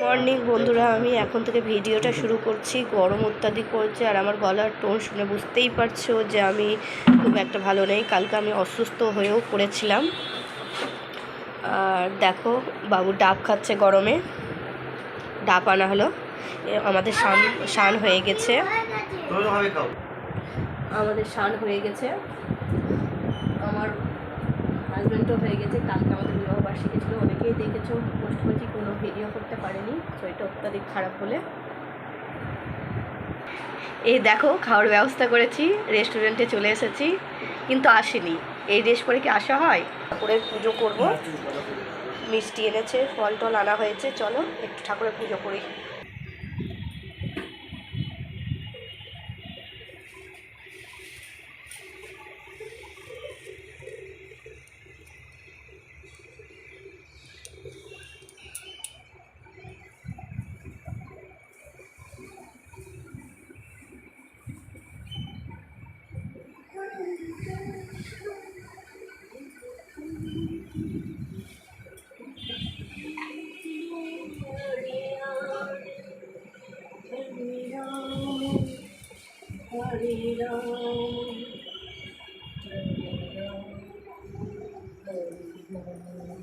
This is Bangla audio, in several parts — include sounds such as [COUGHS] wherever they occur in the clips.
মর্নিং বন্ধুরা, আমি এখন থেকে ভিডিওটা শুরু করছি। গরম অত্যাধিক পড়ছে আর আমার গলার টোন শুনে বুঝতেই পারছ যে আমি খুব একটা ভালো নেই। কালকে আমি অসুস্থ হয়েও পড়েছিলাম। আর দেখো, বাবু ডাব খাচ্ছে গরমে। ডাব আনা হলো। আমাদের শান শান হয়ে গেছে। আমাদের শান হয়ে গেছে। আমার হাজব্যান্ডও হয়ে গেছে, কালকে আমাদের বিবাহবার্ষিকী ছিল অনেকেই দেখেছ পোস্ট করেছি কোনো ভিডিও করতে পারেনি শরীরটা অত্যাধিক খারাপ বলে এই দেখো খাওয়ার ব্যবস্থা করেছি রেস্টুরেন্টে চলে এসেছি কিন্তু আসিনি। এই ড্রেস পরে কি আসা হয়? ঠাকুরের পুজো করব। মিষ্টি এনেছে ফল টল আনা হয়েছে চলো একটু ঠাকুরের পুজো করি।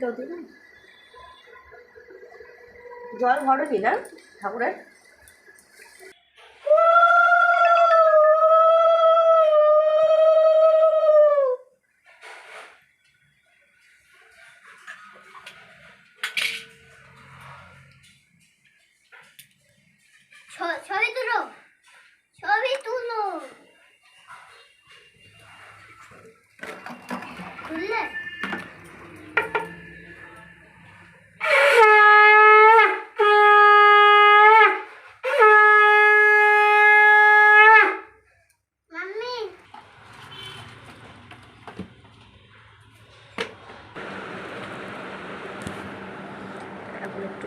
এটাও দিলাম জল ভরনি না ঠাকুরের? ছ- ছবি তুলো ছবি তুলো তুললে মাম্মি এখন একটু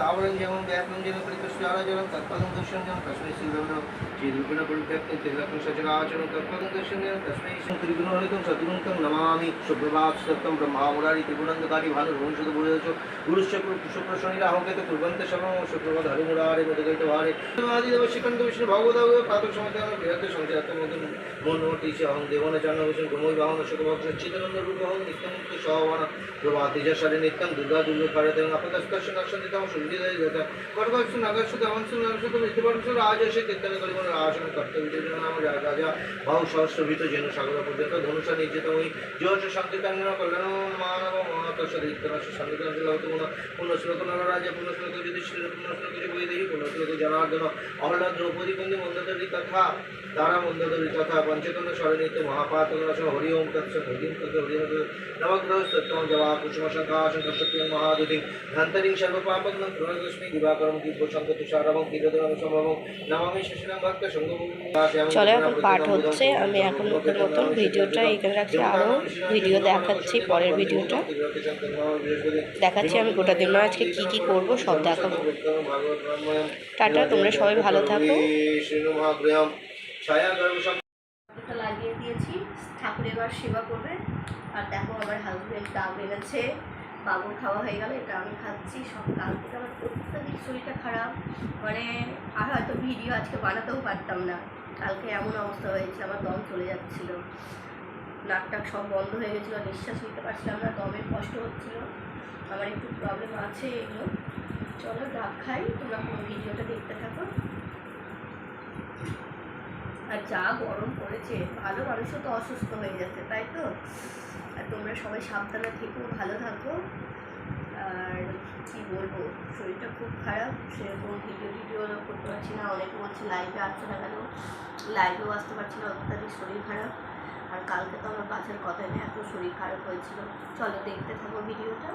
స్థావరంజమం వ్యాత్మంజనం ప్రతిష్టారాచరం తత్పదం దర్శనం తస్మై శ్రీరంలో శ్రీరుగుణ గురుభ్యక్తం త్రిలక్ష్మి సచరాచరం తత్పదం దర్శనం తస్మై శ్రీగుణహరితం సద్గుణంతం నమామి సుప్రభాత్సత్వం బ్రహ్మామురారి త్రిగుణంతకారి ভানু ভবিষ্যৎ বুঝেছ গুরুশক্র শুক্রশনিরা অহঙ্কিত কুর্বন্ত সমম সুপ্রভাত হরিমুরারে মধুকৈত ভারে আদি দেব শ্রীকান্ত বিষ্ণু ভগবদাগ প্রাতক সমাধান বিরত সংসারাত্ম মধুন মনোমতি সে অহং দেবন জান্ন ভূষণ ভ্রমই বাহন সুখভক্ত চিদানন্দ দুর্গা দুর্গ কারে দেব আপদস্ত নরসত মৃত্যুবংশ রাজস্য কীর্তন করিবন আসন কর্তব্য নাম রাজা বাহু সহস্রভিত যেন সাগর পর্যন্ত ধনুষা নির্জিতময়ী যোষ শান্তিকাঙ্গন কল্যাণ মানব মহাতস্য দীপ্তনাশ শান্তিকাঙ্গ লহতুমন পুনঃশ্লোক নররাজা পুনঃশ্লোক যুধিষ্ঠির পুনঃশ্লোক বৈদেহী পুনঃশ্লোক জনার্দন অহ্লাদ দ্রৌপদী কুন্দি মন্দদরী তথা তারা মন্দদরী তথা পঞ্চতন স্মরণিত মহাপাতন হরি ওম, তৎস, হরিম তৎ হরিম নবগ্রহ সত্যম জবা, কুসুম শঙ্কাশঙ্ক সত্যং মহাদুতিং ধন্তরিং সর্বপাপগ্নং চলো এখন পাঠ হচ্ছে। আমি এখন লোকের মতন ভিডিওটা এখানে রাখছি। আরও ভিডিও দেখাচ্ছি পরের ভিডিওটা। দেখাচ্ছি আমি গোটা দিন মানে আজকে কী কী করব সব দেখাবো। টাটা তোমরা সবাই ভালো থাকো। লাগিয়ে দিয়েছি। ঠাকুর এবার সেবা করবে। আর দেখো আমার হাজবেন্ড ডাব এনেছে বাবুর খাওয়া হয়ে গেল, এটা আমি খাচ্ছি সব কাল থেকে। আমার অত্যাধিক শরীরটা খারাপ। মানে আর হয়তো ভিডিও আজকে বানাতেও পারতাম না। কালকে এমন অবস্থা হয়েছে, আমার দম চলে যাচ্ছিল। নাক টাক সব বন্ধ হয়ে গেছিল নিঃশ্বাস নিতে পারছিলাম না, দমের কষ্ট হচ্ছিল। আমার একটু প্রবলেম আছে এগুলো। চলো ডাক খাই, তোমরা কোনো ভিডিওটা দেখতে থাকো। আর যা গরম পড়েছে, ভালো মানুষও তো অসুস্থ হয়ে যাচ্ছে তাই তো? তোমরা সবাই সাবধানে থেকো, ভালো থাকো। আর কি বলব, শরীরটা খুব খারাপ, সেরকম ভিডিও টিডিও করতে পারছি না। অনেকে বলছে লাইভে আসছে না কেন? লাইভেও আসতে পারছি না, অত্যাধিক শরীর খারাপ। আর কালকে তো আমার বাচ্চার কথা নেই এত শরীর খারাপ হয়েছিল। চলো দেখতে থাকো ভিডিওটা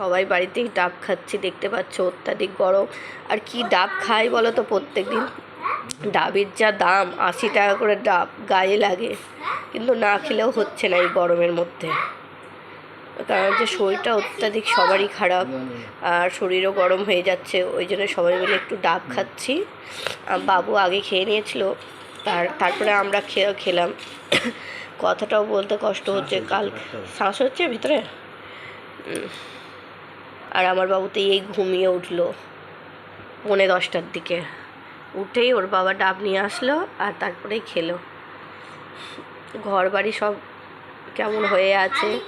সবাই বাড়িতেই ডাব খাচ্ছি, দেখতে পাচ্ছ অত্যাধিক গরম। আর কি ডাব খাই বলো তো প্রত্যেক দিন ডাবের যা দাম আশি টাকা করে ডাব গায়ে লাগে। কিন্তু না খেলেও হচ্ছে না এই গরমের মধ্যে। কারণ যে শরীরটা অত্যাধিক সবারই খারাপ আর শরীরও গরম হয়ে যাচ্ছে ওই জন্য সবাই মিলে একটু ডাব খাচ্ছি। বাবু আগে খেয়ে নিয়েছিল তার তারপরে আমরা খেয়ে খেলাম। কথাটাও বলতে কষ্ট হচ্ছে কাল শ্বাস হচ্ছে ভিতরে? আর আমার বাবু তো এই ঘুমিয়ে উঠল পৌনে দশটার দিকে। উঠেই ওর বাবা ডাব নিয়ে আসলো আর তারপরেই খেলো। ঘর বাড়ি সব কেমন হয়ে আছে?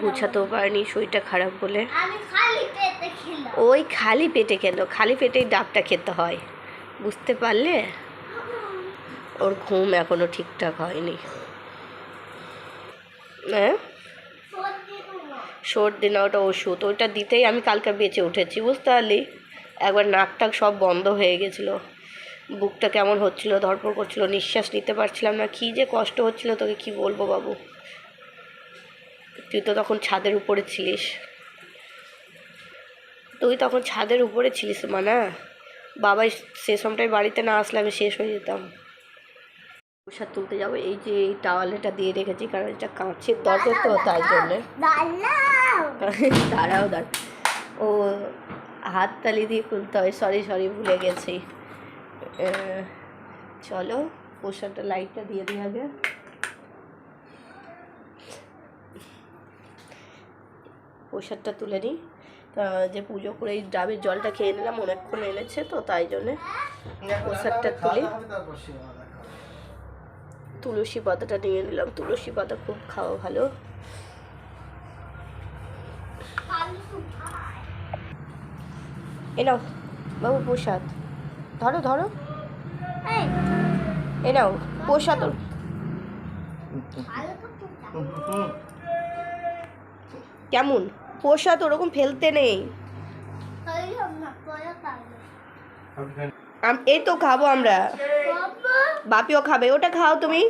গুছাতেও পারেনি, শরীরটা খারাপ বলে। ওই খালি পেটে খেলো, খালি পেটেই ডাবটা খেতে হয়। বুঝতে পারলে? ওর ঘুম এখনও ঠিকঠাক হয়নি। হ্যাঁ? সর্দি না, ওটা ওষুধ। ওইটা দিতেই আমি কালকে বেঁচে উঠেছি, বুঝতে পারলি? একবার নাক টাক সব বন্ধ হয়ে গেছিল। বুকটা কেমন হচ্ছিল ধরপড় করছিল নিঃশ্বাস নিতে পারছিলাম না কী যে কষ্ট হচ্ছিল তোকে কি বলব বাবু? তুই তো তখন ছাদের উপরে ছিলিস। তুই তখন ছাদের উপরে ছিলিস মানা? বাবাই সে সময়টায় বাড়িতে না আসলে আমি শেষ হয়ে যেতাম। প্রসাদ তুলতে যাব এই যে এই টাওয়ালটা দিয়ে রেখেছি কারণ এটা কাঁচের দরকার তো তাই জন্যে। দাঁড়াও। দাঁড়াও দাঁড় ও হাত তালি দিয়ে খুলতে হয় সরি সরি ভুলে গেছি। চলো, পোশাকটা লাইটটা দিয়ে দিই আগে প্রসাদটা তুলে নিই। যে পুজো করে এই ডাবের জলটা খেয়ে নিলাম, অনেকক্ষণ এনেছে তো, তাই জন্যে প্রসাদটা তুলি। তুলসী পাতাটা নিয়ে নিলাম। তুলসী পাতা খুব খাওয়া ভালো। খালি খাই এ নাও, বাবু, প্রসাদ। ধরো ধরো। এই এ নাও প্রসাদ ওর- ভালো তো কেমন ওরকম ফেলতে নেই। এই তো খাব আমরা। বাপিও খাবে, ওটা খাও তুমি।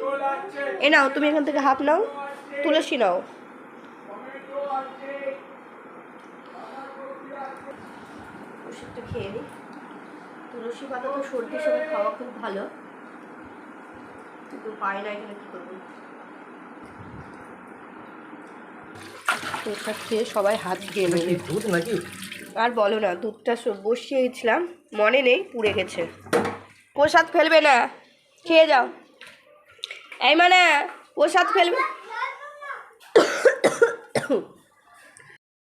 এ নাও, তুমি এখান থেকে হাফ নাও, তুলসী নাও। খেয়ে তুলসী পাতা তো সর্দির সময় খাওয়া খুব ভালো। কিন্তু পাই না এখানে কী করব? খেয়ে সবাই হাত ধুয়ে নেবে দুধ নাকি? আর বলো না দুধটা বসিয়েছিলাম মনে নেই পুড়ে গেছে। প্রসাদ ফেলবে না খেয়ে যাও। এই মানে প্রসাদ ফেলবে। [COUGHS]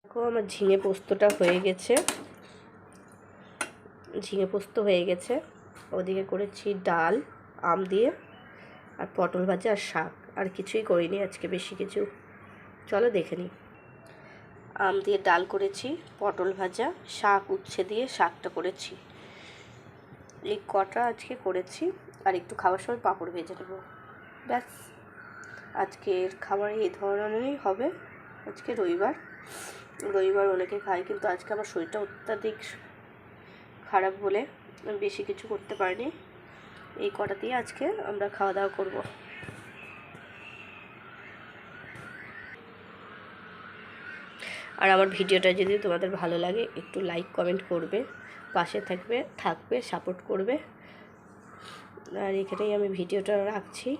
দেখো আমার ঝিঙে পোস্তটা হয়ে গেছে। ঝিঙে পোস্ত হয়ে গেছে। ওদিকে করেছি ডাল, আম দিয়ে, আর পটল ভাজা আর শাক। আর কিছুই করিনি আজকে, বেশি কিছু। চলো দেখে নিই। আম দিয়ে ডাল করেছি, পটল ভাজা, শাক উচ্ছে দিয়ে শাকটা করেছি। এই কটা আজকে করেছি, আর একটু খাওয়ার সময় পাঁপড় ভেজে নেব। ব্যাস। আজকের খাবার এই ধরনেরই হবে। আজকে রবিবার। রবিবার অনেকে খায়, কিন্তু আজকে আমার শরীরটা অত্যাধিক খারাপ বলে বেশি কিছু করতে পারিনি। এই কটা দিয়ে আজকে আমরা খাওয়া দাওয়া করব। আর আমার ভিডিওটা যদি তোমাদের ভালো লাগে, একটু লাইক কমেন্ট করবে, পাশে থাকবে থাকবে সাপোর্ট করবে। আর এখানেই আমি ভিডিওটা রাখছি।